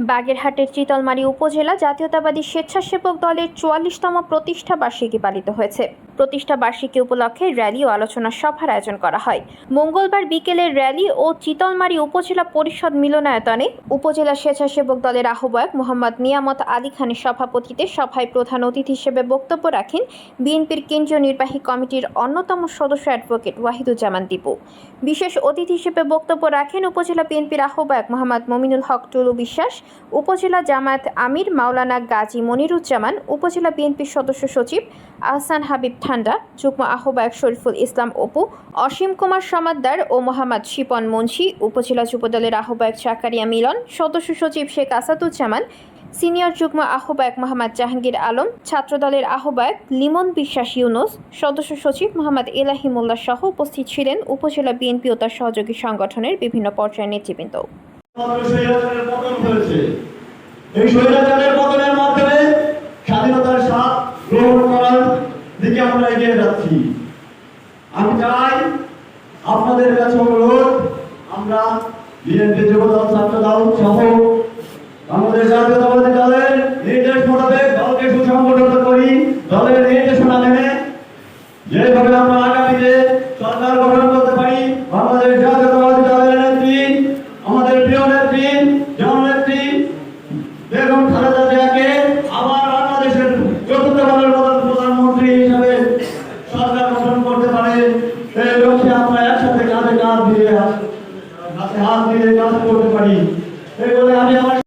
বাগেরহাটের চিতলমারি উপজেলা জাতীয়তাবাদী স্বেচ্ছাসেবক দলের চুয়াল্লিশতম প্রতিষ্ঠা বার্ষিকী পালিত হয়েছে। প্রতিষ্ঠা বার্ষিকী উপলক্ষে র্যালি ও আলোচনা সভার আয়োজন করা হয়। মঙ্গলবার বিকেলে র্যালি ও চিতলমারী উপজেলা পরিষদ মিলনায়তনে উপজেলা স্বেচ্ছাসেবক দলের আহ্বায়ক মোহাম্মদ নিয়ামত আলী খানের সভাপতিতে সভায় প্রধান অতিথি হিসেবে বক্তব্য রাখেন বিএনপির কেন্দ্রীয় নির্বাহী কমিটির অন্যতম সদস্য অ্যাডভোকেট ওয়াহিদুজ্জামান দীপু। বিশেষ অতিথি হিসেবে বক্তব্য রাখেন উপজেলা বিএনপির আহ্বায়ক মোহাম্মদ মমিনুল হক টুলু বিশ্বাস, উপজেলা জামায়াত আমির মাওলানা গাজী মনিরুজ্জামান, উপজেলা বিএনপির সদস্য সচিব আহসান হাবিব ঠান্ডা। যুগ্ম আহ্বায়ক শরীফুল ইসলাম অপু, অসীম কুমার সমাদ্দার ও মোহাম্মদ শিপন মুন্সি, উপজেলা যুবদলের আহ্বায়ক চাকারিয়া মিলন, সদস্য সচিব শেখ আসাদুজ্জামান, সিনিয়র যুগ্ম আহ্বায়ক মোহাম্মদ জাহাঙ্গীর আলম, ছাত্রদলের আহ্বায়ক লিমন বিশ্বাস ইউনুস, সদস্য সচিব মোহাম্মদ এলাহি মোল্লা সহ উপস্থিত ছিলেন উপজেলা বিএনপি ও তার সহযোগী সংগঠনের বিভিন্ন পর্যায়ের নেতৃবৃন্দ। আমরা এগিয়ে যাচ্ছি। আমি চাই আপনাদের কাছে অনুরোধ, আমরা বিএনপি যুবদল ছাত্রদল সহ আমাদের জাতীয়তাবাদী দলের নির্দেশ মোতাবেক দলকে সুসংগঠিত করি। দলের নির্দেশনা মেনে যেভাবে আমরা আগামীতে সরকার গঠন করতে পারি বাংলাদেশ জাতীয়তাবাদী দলের নেত্রী আমাদের প্রিয় নেত্রী জননেত্রী বেগম খালেদা জিয়াকে আবার বাংলাদেশের চতুর্থবারের মতো প্রধানমন্ত্রী হিসাবে সরকার গঠন করতে পারে সেই লক্ষ্যে আমরা একসাথে কাঁধে কাঁধ দিয়ে হাতে হাত দিয়ে কাজ করতে পারি। এই আমি আমার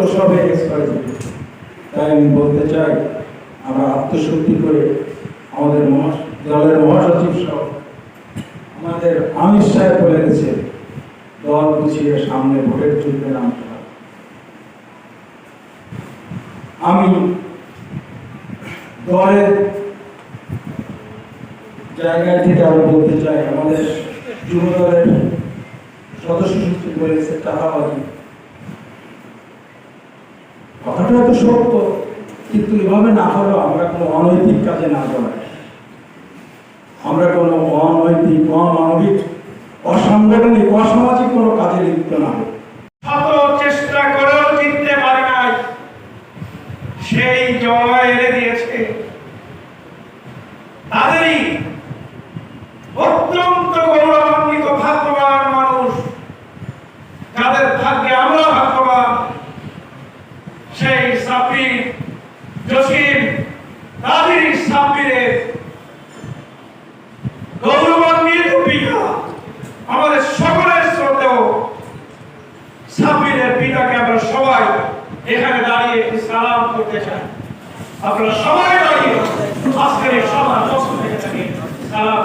দোষ হবে এক্সপাইজ তাই আমি বলতে চাই, আমরা আত্মশক্তি করে আমাদের দলের মহাসচিব সহ আমাদের আমির সাহেব বলে গেছে, দল গুছিয়ে সামনে ভোটের যুদ্ধে নামতে আমি দলের জায়গায় থেকে আমি বলতে চাই, আমাদের যুব দলের সদস্য সচিব বলেছে টাকাবাজি কথাটা তো সত্য, কিন্তু এভাবে না হলেও আমরা কোনো অনৈতিক কাজে না জড়াই আমরা কোনো অনৈতিক, অমানবিক, অসাংগঠনিক, অসামাজিক কোনো কাজে লিপ্ত না হই সাব্বিরের পিতাকে আমরা সবাই এখানে দাঁড়িয়ে একটি সালাম করতে চাই। আপনারা সবাই দাঁড়িয়ে আজকের এই সভা পক্ষ থেকে তাকে সালাম।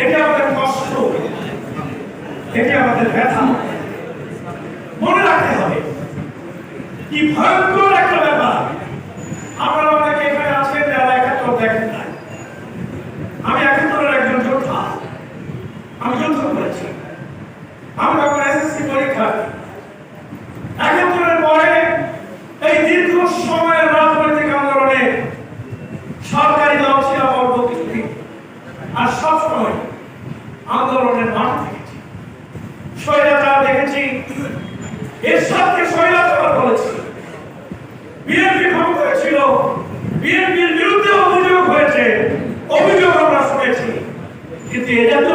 এটি আমাদের কষ্ট। এটি আমাদের ব্যথা। মনে রাখতে হবে কি ভয়ঙ্কর বিএনপি ক্ষমতায় ছিল বিএনপির বিরুদ্ধে অভিযোগ হয়েছে অভিযোগ আমরা শুনেছি। কিন্তু এটা তো